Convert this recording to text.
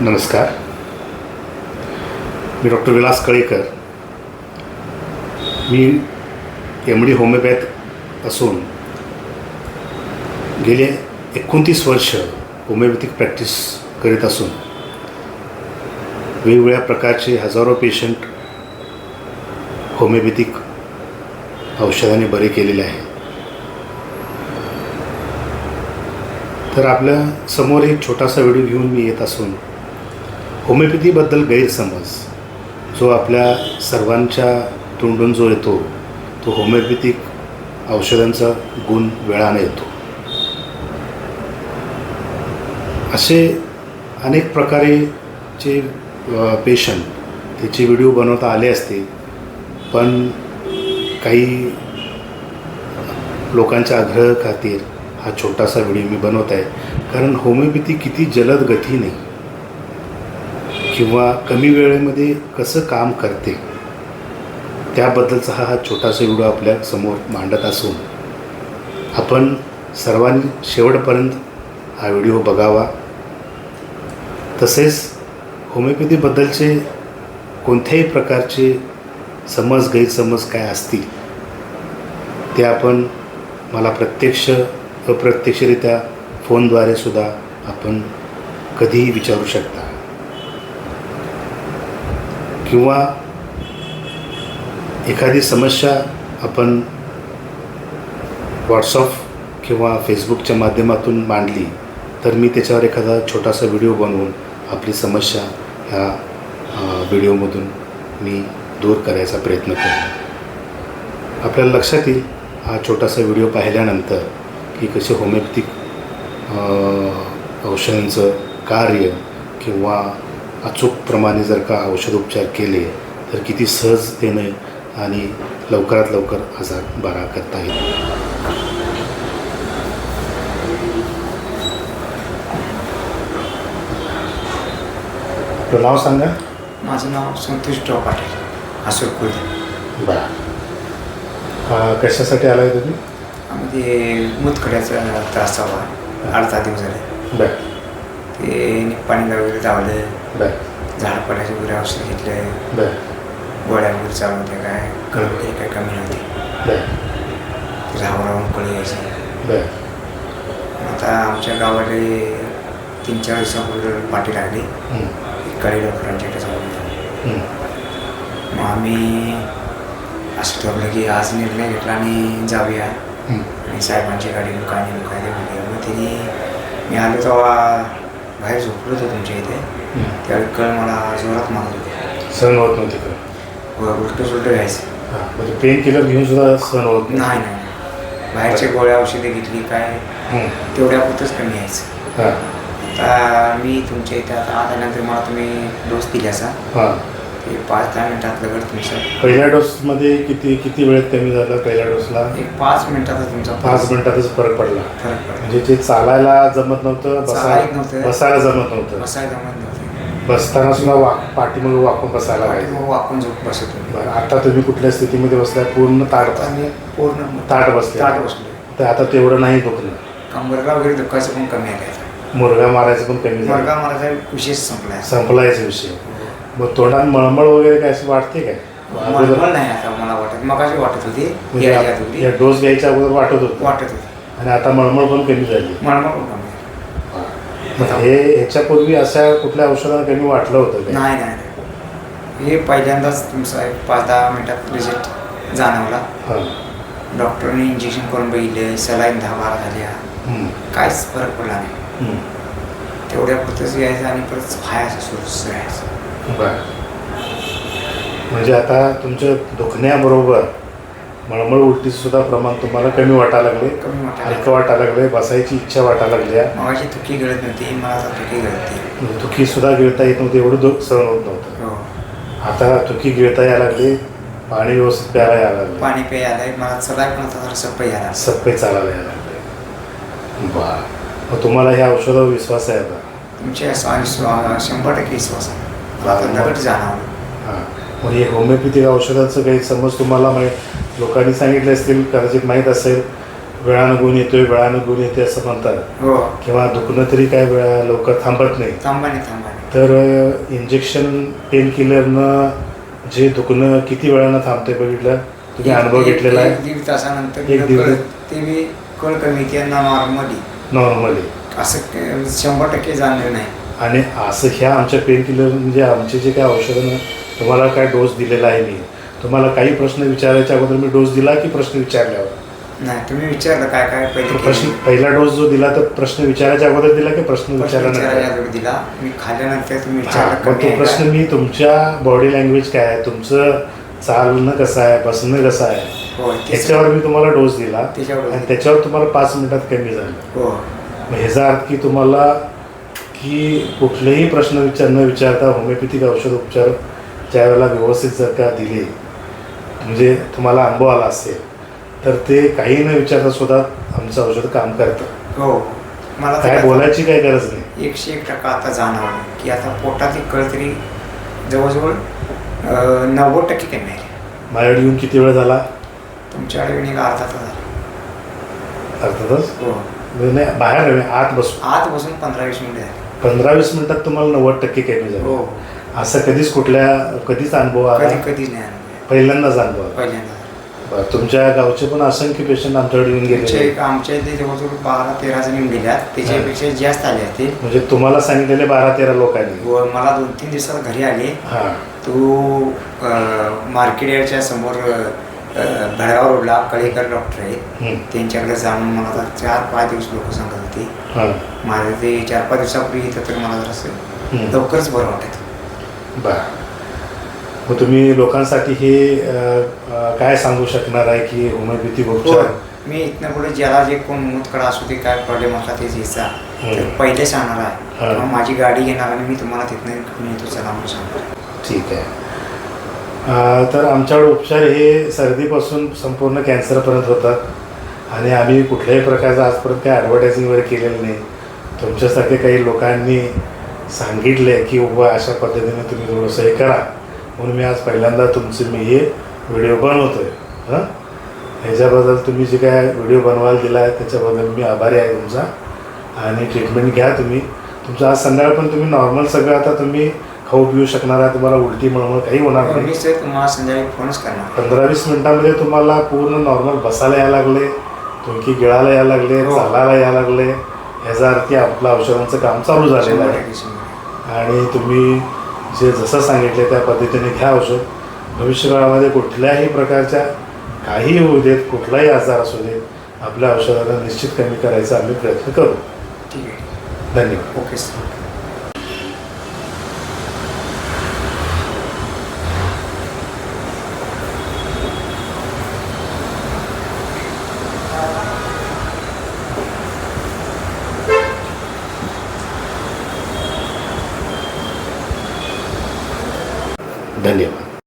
नमस्कार. मी डॉक्टर विलास कळेकर. मी एम डी होमिओपॅथ असून गेले एकोणतीस वर्ष होमिओपॅथिक प्रॅक्टिस करीत असून वेगवेगळ्या प्रकारचे हजारो पेशंट होमिओपॅथिक औषधाने बरे केलेले आहे. तर आपल्यासमोर एक छोटासा व्हिडिओ घेऊन मी येत असून होमिओपॅथीबद्दल गैरसमज जो आपल्या सर्वांच्या तोंडून जो येतो तो होमिओपॅथिक औषधांचा गुण वेळाने येतो. असे अनेक प्रकारे जे पेशंट त्याचे व्हिडिओ बनवता आले असते पण काही लोकांच्या आग्रह खातीर हा छोटासा व्हिडिओ मी बनवत आहे. कारण होमिओपॅथी किती जलद गतीने किंवा कमी वेळेमध्ये कसं काम करते त्याबद्दलचा हा हा छोटासा व्हिडिओ आपल्यासमोर मांडत असून आपण सर्वांनी शेवटपर्यंत हा व्हिडिओ बघावा. तसेच होमिओपॅथीबद्दलचे कोणत्याही प्रकारचे समज गैरसमज काय असतील ते आपण मला प्रत्यक्ष अप्रत्यक्षरित्या फोनद्वारे सुद्धा आपण कधीही विचारू शकता. किंवा एखादी समस्या आपण व्हॉट्सअप किंवा फेसबुकच्या माध्यमातून मांडली तर मी त्याच्यावर एखादा छोटासा व्हिडिओ बनवून आपली समस्या ह्या व्हिडिओमधून मी दूर करायचा प्रयत्न करेन आपल्याला लक्षात येईल हा छोटासा व्हिडिओ पाहिल्यानंतर की कसे होमिओपॅथिक औषधांचं कार्य किंवा अचूकप्रमाणे जर का औषधोपचार केले तर किती सहजतेने आणि लवकरात लवकर आजार बरा करता येईल. आपलं नाव सांगा. माझं नाव संतोषराव पाटील आसूर खुर्द बरं. कशासाठी आला आहे तुम्ही? आम्ही मुतखड्याचा त्रास आठ दहा दिवस झाले. बरं. ते निप्पाणीला वगैरे धावलं. बरं. झाड पडायचे वगैरे औषध घेतले बरं. गोळ्या वगैरे चालू होत्या काय कळवली काय कमी नव्हती बरं. राहून राहून कळी यायची. आता आमच्या गावाले तीन चार दिवसापूर्वी पाठी लागली. कळी डॉक्टरांच्या हं, मग आम्ही असं ठरवलं की आज निर्णय घेतला आणि जाऊया. आणि साहेबांची गाडी ते म्हणले मग तिने मी आलो तेव्हा बाहेर झोपलो होतो तुमच्या इथे. हं. त्यावेळी कळ मला जोरात मारत होते. सहन होत नव्हती का व उलटं सुलटं व्हायचं. हां म्हणजे पेन किलर घेऊन सुद्धा सहन होत नाही. नाही बाहेरच्या गोळ्या औषधे घेतली काय? हं, तेवढ्यापुरतंच कमी यायचं. हां. आता मी तुमच्या इथे आता आल्यानंतर मला तुम्ही डोस दिला असा. हां. पाच दहा मिनिटात लगड तुमचं. पहिल्या डोसमध्ये किती किती वेळेत कमी झालं पहिल्या डोसला? एक पाच मिनिटातच तुमचा पाच मिनिटातच फरक पडला. फरक पडला. म्हणजे जे चालायला जमत नव्हतं चालायला बसा नव्हतं. बसायला जमत नव्हतं. बसायला जमत नव्हतं. बसताना सुद्धा वाक पाठीमागे वाकून बसायला पाहिजे. मग आपण झोप बसत होतो. बरं आता तुम्ही कुठल्या स्थितीमध्ये बसलाय? पूर्ण ताट मी पूर्ण ताट बसले ताट बसलो तर आता तेवढं नाही दुखलं कंबरला वगैरे दुखायचं पण कमी आलं मुरगा मारायचं पण कमी झालं. वर्गा माझा विशेष संपला संपलायचा विषय. मग तोंडात मळमळ वगैरे काय असं वाटते काय? मळमळ नाही आता मला वाटत. मग अशी वाटत होती म्हणजे यायची आत होती. या डोस घ्यायच्या अगोदर वाटत होतं. वाटत होती. आणि आता मळमळ पण कमी झाली. मळमळ पण कमी मग हे ह्याच्यापूर्वी अशा कुठल्या औषधानं कमी वाटलं होतं काय? नाही नाही नाही. हे पहिल्यांदाच तुमचा एक पाच दहा मिनिटात रिझल्ट जाणवला. हां. डॉक्टरने इंजेक्शन करून बघितले सलाईन दहा बारा झाल्या. हं, काहीच फरक पडला नाही. तेवढ्या पुरतंच यायचं आणि परत हायचं सुरूच राहायचं बरं. म्हणजे आता तुमच्या दुखण्याबरोबर मळमळ उलटीचं सुद्धा प्रमाण तुम्हाला कमी वाटायला लागले. कमी वाटायला हलकं वाटायला लागले बसायची इच्छा वाटायला लागल्या मगाशी तुकी गळत नव्हती मला आता तुकी गळते. म्हणजे दुखी सुद्धा गिळता येत नव्हती एवढं दुःख सहन होत नव्हतं. हो. आता तुकी गिळता यायला लागले पाणी व्यवस्थित प्यायला यायला लागले. पाणी प्यायला मला चलाय पण आता जरा यायला सप्पे चालायला यायला लागले. बर. मग तुम्हाला ह्या औषधावर विश्वास आहे आता? तुमच्या स्वा- शंभर टक्के विश्वास आहे. जाणवलं मग हे होमिओपॅथिक औषधाचं काही समज तुम्हाला माहीत लोकांनी सांगितले असतील कदाचित माहीत असेल वेळानं गुण येतोय वेळानं गुण येते असं म्हणतात. हो. किंवा दुखणं तरी काय वेळा लवकर थांबत नाही. थांबा नाही थांबा नाही. तर इंजेक्शन पेन किलरनं जे दुखणं किती वेळानं थांबते बघितलं? तुम्ही अनुभव घेतलेला आहे? दीड तासानंतर एक दीड- ते बी कळ कमी की नॉर्मली. नॉर्मली. असं शंभर टक्के जाणलं नाही. आणि असं ह्या आमच्या पेन किलर म्हणजे आमचे जे काय औषधं तुम्हाला काय डोस दिलेला आहे मी. तुम्हाला काही प्रश्न विचारायच्या अगोदर मी डोस दिला की प्रश्न विचारल्यावर? नाही तुम्ही विचारलं काय काय पहिले प्रश्न? पहिला डोस जो दिला तर प्रश्न विचारायच्या अगोदर दिला की प्रश्न प्रश्न विचारल्यानंतर विचारायला दिला. मी खाल्ल्यानंतर तुम्ही हा, विचारलं मग कमी तो आहे प्रश्न का? मी तुमच्या बॉडी लँग्वेज काय आहे? तुमचं चालणं कसं आहे? बसणं कसं आहे? ते त्याच्यावर मी तुम्हाला डोस दिला. त्याच्यावर आणि दिला. त्याच्यावर तुम्हाला पाच मिनिटात कमी झालं. हो. मग ह्याचा अर्थ की तुम्हाला की कुठलेही प्रश्न विचार न विचारता होमिओपॅथिक औषध उपचार ज्यावेळेला व्यवस्थित जर का दिले म्हणजे तुम्हाला अनुभव आला असेल तर ते काही न विचारता सुद्धा आमचं औषध काम करतं. हो. मला काय बोलायची काही गरज नाही. एकशे एक टक्का आता जाणवलं की आता पोटातली कळ तरी जवळजवळ नव्वद टक्के कमी आहे. माझ्याकडे येऊन किती वेळ झाला? तुमच्याकडे येऊन एक अर्धा तास झाला. अर्थातच हो. म्हणजे नाही बाहेर नाही, आत बसू आत बसून पंधरा वीस मिनिटं झाली. पंधरा वीस मिनिटात तुम्हाला नव्वद टक्के कमी हो. झालं असं कधीच कुठल्या कधीच अनुभव आला कधी कधीच नाही. पहिल्यांदाच अनुभव आला. पहिल्यांदा बरं, तुमच्या गावचे पण असंख्य पेशंट आमच्याकडे येऊन आमच्या गेले आमच्या इथे जवळजवळ बारा तेरा जण येऊन गेल्यात त्याच्यापेक्षा जास्त आले असतील म्हणजे तुम्हाला सांगितलेले बारा तेरा लोकांनी व मला दोन तीन दिवसात घरी आले. हां. तू मार्केट यार्डच्या समोर अं, भडगाव रोडला कळेकर डॉक्टर आहेत हं, त्यांच्याकडे जाऊन मला आता चार पाच दिवस लोक सांगत होते. हां. माझं ते चार पाच दिवसापूर्वी इथं तर मला जरासं. लवकरच बरं वाटत बरं. मग तुम्ही लोकांसाठी हे काय सांगू शकणार आहे की होमिओपॅथिक उपचार मी इथनं पुढे ज्याला जे कोण मूतकडा असू दे काय प्रॉब्लेम असला ते यायचा तर. पहिले सांगणार आहे. माझी गाडी घेणार आणि मी तुम्हाला तिथनं घेऊन येतो चला म्हणून सांगणार. ठीक आहे. तर आमच्याकडे उपचार हे सर्दीपासून संपूर्ण कॅन्सरपर्यंत होतात. आणि आम्ही कुठल्याही प्रकारचं आजपर्यंत काही ॲडव्हर्टायझिंग वगैरे केलेलं नाही. तुमच्यासारखे काही लोकांनी सांगितले की बाबा अशा पद्धतीने तुम्ही थोडंसं हे करा. म्हणून मी आज पहिल्यांदा तुमचे मी हे व्हिडिओ बनवतो आहे हां? ह्याच्याबद्दल तुम्ही जे काय व्हिडिओ बनवायला दिला आहे त्याच्याबद्दल मी आभारी आहे तुमचा. आणि ट्रीटमेंट घ्या तुम्ही. तुमचं आज संध्याकाळ पण तुम्ही नॉर्मल सगळं आता तुम्ही खाऊ पिऊ शकणार आहे तुम्हाला उलटी मळमळ काही होणार मी नाही. सर तुम्हाला संध्याकाळी फोनच करणार. पंधरा वीस मिनिटांमध्ये तुम्हाला पूर्ण नॉर्मल बसायला यायला लागले तुमकी गिळायला यायला लागले हो. चालायला यायला लागले ह्याचा अर्थी आपलं औषधांचं काम चालू झालेलं शंभर आहे. टक्के, शंभर टक्के. आणि तुम्ही जे जसं सांगितले त्या पद्धतीने घ्या औषध. भविष्यकाळामध्ये कुठल्याही प्रकारच्या काही होऊ देत कुठलाही आजार असू देत आपल्या औषधाला निश्चित कमी करायचा आम्ही प्रयत्न करू. ठीक आहे. धन्यवाद. Okay sir.